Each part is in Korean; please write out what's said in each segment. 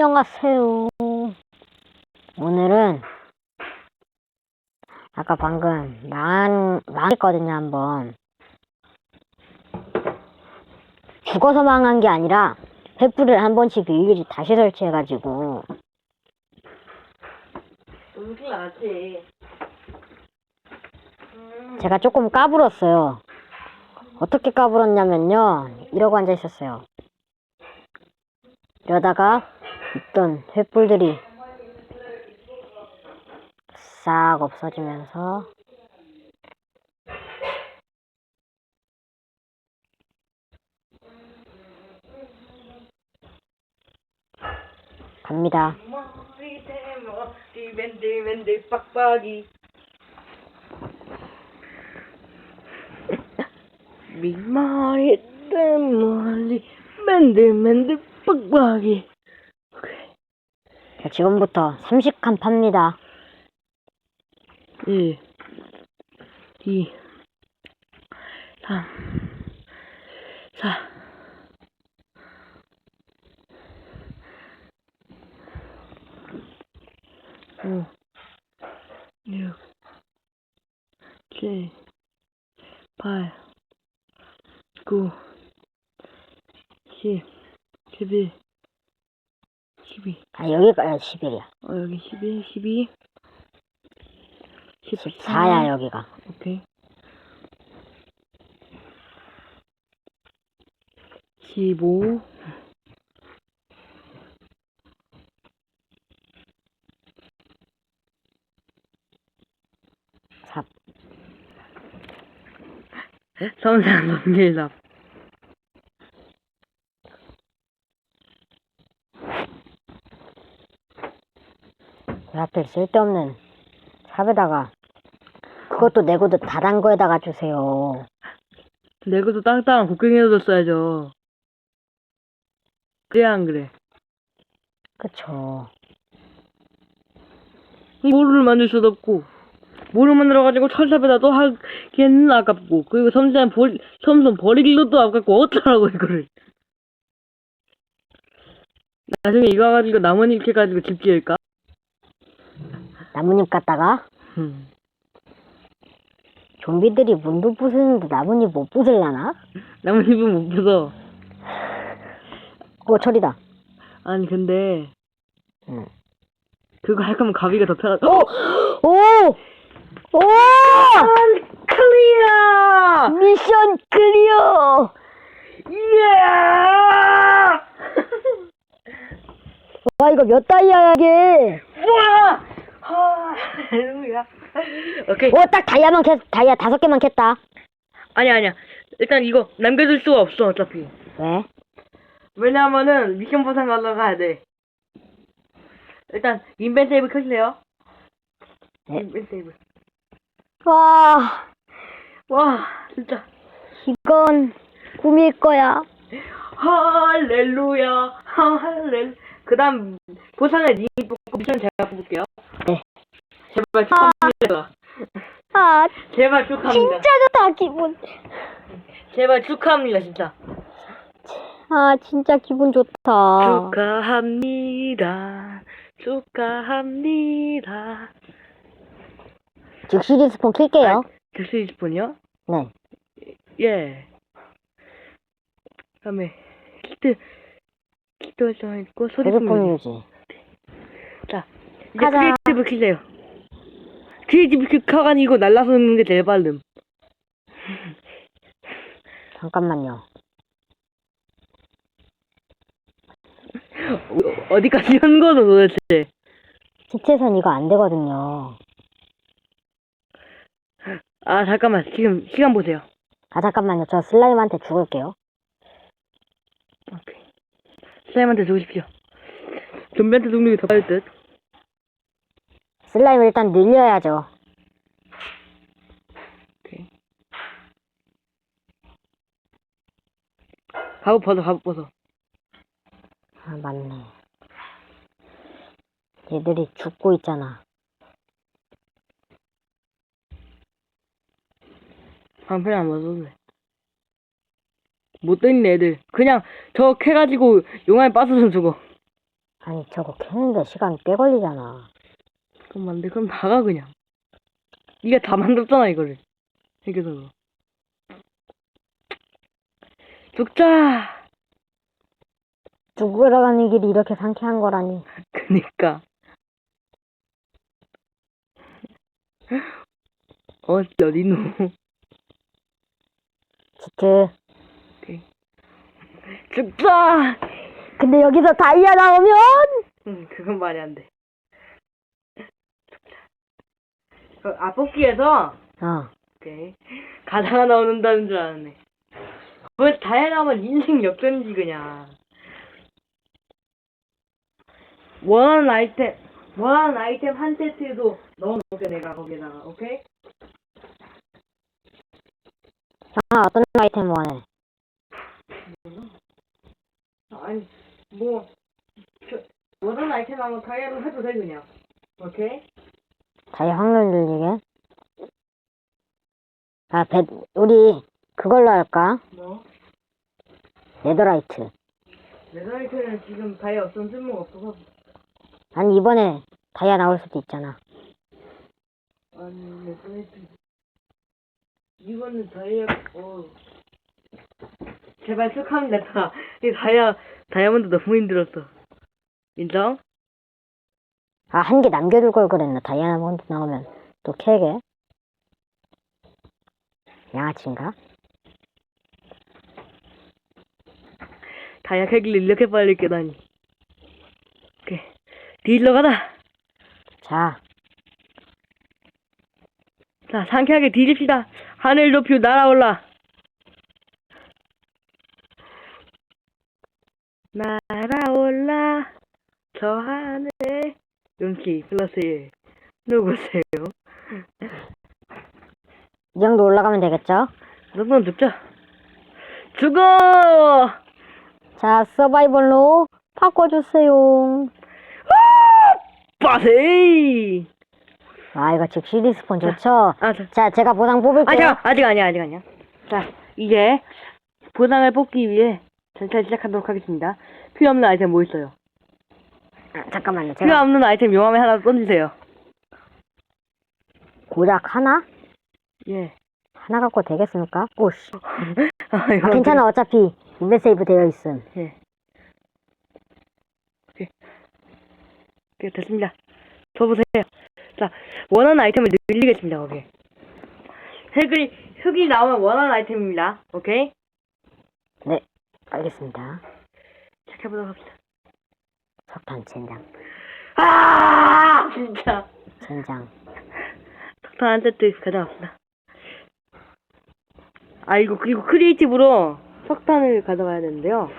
안녕하세요. 오늘은 아까 방금 망한 망했거든요 한번. 죽어서 망한 게 아니라 횃불을 한 번씩 일일이 다시 설치해가지고 음식 나지. 제가 조금 까불었어요. 어떻게 까불었냐면요. 이러고 앉아 있었어요. 이러다가 있던 횃불들이 싹 없어지면서 갑니다. 머리 대머 디맨디 맨디 빡빡이. 미머리 대머리 맨디 맨디 빡빡이. 자, 지금부터 30칸 팝니다. 1, 2, 3, 4. 12. 아, 여기가 11이야. 어, 여기 11, 12. 14야, 여기가. 오케이. 십오, 삼삼삼길답 왜 하필 쓸데없는 삽에다가 그것도 내고도 다단 거에다가 주세요. 내것도 땅땅 곡괭이로 줬어야죠 그래 안 그래 그쵸. 모루를 만들 수도 없고 모루 만들어가지고 철탑에다 또 하기에는 아깝고 그리고 섬세한 버 섬섬 버리기로도 아깝고 어쩌라고 이거를 나중에 이거 가지고 나뭇잎 해가지고 집 지을까? 나뭇잎 갖다가 음. 좀비들이 문도 부수는데 나뭇잎 못 부술라나? 나뭇잎은 못 부숴 오, 철이다. 아니 근데 응. 그거 할 거면 가비가 더 편하. 오! 오! 오! 클리어! 미션 클리어! 예! 와, 이거 몇 다이아야, 이게? 와! 할렐루야. 오케이. 오, 딱 다이아만 캤, 다이아 다섯 개만 캤다. 아니 아니야. 일단 이거 남겨둘 수가 없어 어차피. 왜? 왜냐하면은 미션 보상 가러 가야 돼. 일단 인벤 세이브 켜주세요. 네. 인벤 세이브. 와, 와 진짜. 이건 꿈일 거야. 할렐루야. 할렐. 그다음 보상을 님이 뽑고 미션 제가 뽑을게요. 네. 제발 축하합니다. 아, 제발 축하합니다. 진짜 좋다, 기분. 제발 축하합니다 진짜. 아, 진짜 기분 좋다. 축하합니다. 축하합니다. 즉시 리스폰 킬게요. 덱스 리스폰이요? 네. 예. 다음에 키트 키트 활성 있고 소리 리스폰 품 유지. 자 이제 가자. 크리에이티브 키세요. 크리에이티브 키가 아니고 날라서 넣는 게 제일 빠름. 잠깐만요. 어, 어디까지 한 거는 도대체? 시체선 이거 안 되거든요. 아 잠깐만 지금 시간 보세요. 아, 잠깐만요. 저 슬라임한테 죽을게요. 오케이. 슬라임한테 죽으십시오. 좀비한테 죽는 게 더 빠를 듯. 슬라임 일단 늘려야죠. 오케이. 갑옷 벗어, 갑옷 벗어. 아, 맞네. 얘들이 죽고 있잖아. 방패 안 벗어도 돼. 못된 애들. 그냥 저 캐가지고 용암에 빠져서 죽어. 아니 저거 캐는데 시간 꽤 걸리잖아. 안 돼. 그럼 나가, 그냥. 니가 다 만들었잖아, 이거를. 세계적으로. 죽자! 죽으러 가는 길이 이렇게 상쾌한 거라니. 그니까. 어, 어디노? 지트. 죽자! 근데 여기서 다이아 나오면 응, 그건 말이 안 돼. 그 앞뽑기에서 어 오케이 가다가 나오는다는 줄 알았네. 왜 다이아 나오면 인생 역전이지 그냥. 원하는 아이템 원하는 아이템 한 세트도 넣어놓을게 내가 거기다가 오케이? 아 어떤 아이템 원해? 아니 뭐 저, 원하는 아이템 하면 다이아로 해도 돼 그냥. 오케이? 다이아 확률 늘리게. 아, 배, 우리 그걸로 할까? 뭐? 네더라이트. 레더라이트는 지금 다이아 없으면 쓸모가 없어서 아니 이번에 다이아 나올 수도 있잖아. 아니, 레더라이트. 이거는 다이아, 어. 제발 축하합니다. 다. 이 다이아, 다이아몬드 너무 힘들었어. 인정? 아, 한 개 남겨둘 걸 그랬나? 다이아몬드 나오면 또 캐게. 양아치인가? 다이아 캐기를 이렇게 빨리 깨다니. 오케이. 딜러 가다. 자, 자, 상쾌하게 뒤집시다. 하늘 높이 날아올라. 날아올라. 저 하늘 에. 음키 플러스 1. 누구세요? 이 정도 올라가면 되겠죠? 너는 죽자. 죽어! 자, 서바이벌로 바꿔주세요. 빠세이! 아, 이거 즉시 리스폰 좋죠? 아, 자, 자, 제가 보상 뽑을게요. 아, 잠깐, 아직 아니야, 아직 아니야. 자, 이제 보상을 뽑기 위해 전차 시작하도록 하겠습니다. 필요 없는 아이템 뭐 있어요? 아, 잠깐만요. 필요 제가 없는 아이템 용암에 하나 던지세요. 고작 하나? 예. 하나 갖고 되겠습니까? 오씨. 아, 아, 괜찮아. 어차피 인벤 세이브 되어 있음. 예. 오케이. 오케이, 됐습니다. 더 보세요. 자, 원하는 아이템을 늘리겠습니다, 거기. 흙이, 흙이 나오면 원하는 아이템입니다. 오케이? 네, 알겠습니다. 시작해보도록 합시다. 석탄 젠장. 아! 진짜. 젠장. 석탄 한 세트 가져갑시다. 아, 이거, 그리고 크리에이티브로 석탄을 가져가야 되는데요.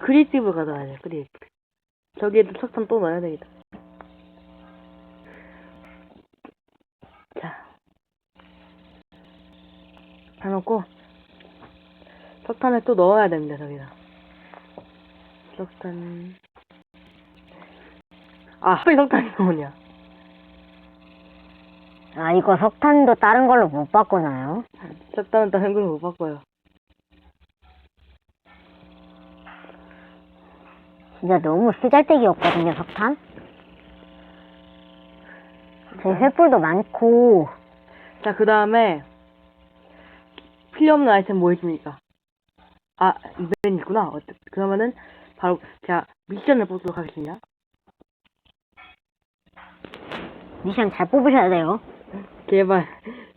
크리에이티브를 가져가야 돼요, 크리에이티브. 저기에도 석탄 또 넣어야 되겠다. 자. 다 넣고, 석탄을 또 넣어야 됩니다, 저기다. 석탄. 아, 하필 석탄이 나오냐. 아, 이거 석탄도 다른 걸로 못 바꾸나요? 석탄은 다른 걸로 못 바꿔요. 진짜 너무 쓰잘데기였거든요, 석탄. 제 횃불도 많고, 자, 그 다음에, 필요 없는 아이템 뭐 있습니까? 아, 이벤트 있구나. 어, 그러면은, 바로, 제가 미션을 뽑도록 하겠습니다. 미션 잘 뽑으셔야 돼요. 제발.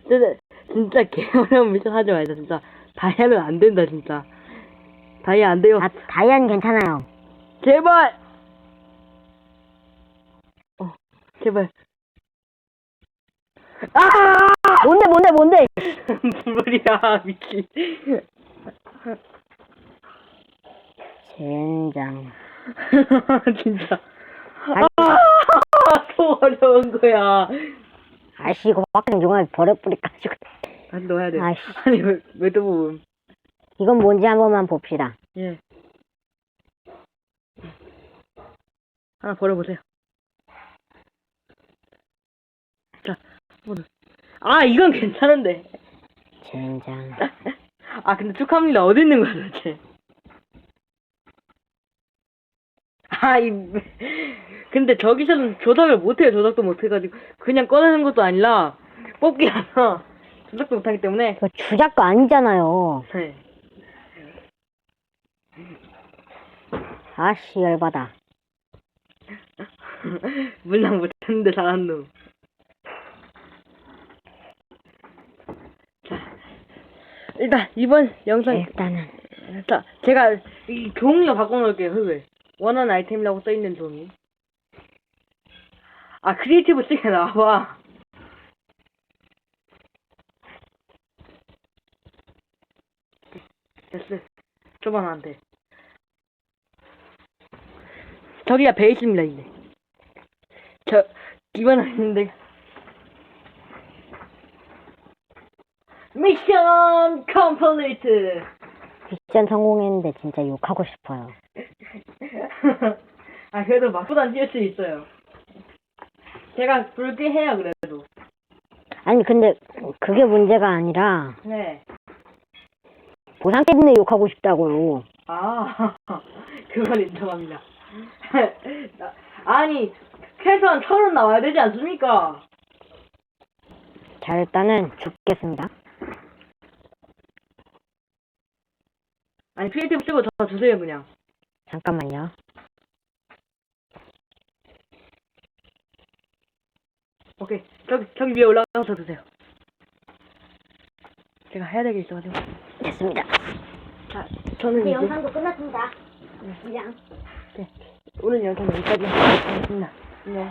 진짜, 진짜 개어려운 미션 하지 말자, 진짜. 다이아는 안 된다, 진짜. 다이아 안 돼요. 아, 다이아는 괜찮아요. 제발! 어, 제발. 아! 뭔데, 뭔데, 뭔데? 불이야, 미친. 젠장. 진짜. 아, 또 어려운 거야. 아씨, 이거 밖에 용암에 버려뿌리가지고. 다시 넣어야 돼. 아이씨. 아니, 왜, 왜또 보면. 이건 뭔지 한 번만 봅시다. 예. 하나 버려보세요. 자, 더. 아, 이건 괜찮은데. 젠장. 아, 근데 축하합니다. 어디 있는 거야, 도대체? 아, 이, 근데 저기서는 조작을 못해요. 조작도 못해가지고. 그냥 꺼내는 것도 아니라, 뽑기 하나. 조작도 못하기 때문에. 그 주작도 아니잖아요. 네. 아씨 열받아. 물랑 못했는데 잘한 놈. 자, 일단, 이번 영상, 일단은 자, 제가 이 종이로 바꿔놓을게요, 흙을. 원하는 아이템이라고 써있는 종이. 아, 크리에이티브 쓰게 나와봐. 됐어. 줘봐, 나한테. 저기가 베이스입니다, 이제. 저, 이번 아닌데. 미션 컴플리트! 미션 성공했는데 진짜 욕하고 싶어요. 아, 그래도 막보단 뛸수 있어요. 제가 붉게 해요, 그래도. 아니 근데 그게 문제가 아니라 네. 보상 때문에 욕하고 싶다고요. 아, 그건 인정합니다. 나- 아니, 최소한 철은 나와야 되지 않습니까? 자 일단은 죽겠습니다. 아니, 크리에이티브 쓰고 더 주세요, 그냥. 잠깐만요. 오케이. 저기, 저기 위에 올라가서 드세요. 제가 해야 될 게 있어가지고. 됐습니다. 자, 저는 이제 끝났습니다. 그냥. 오늘 영상 여기까지 하겠습니다. 네.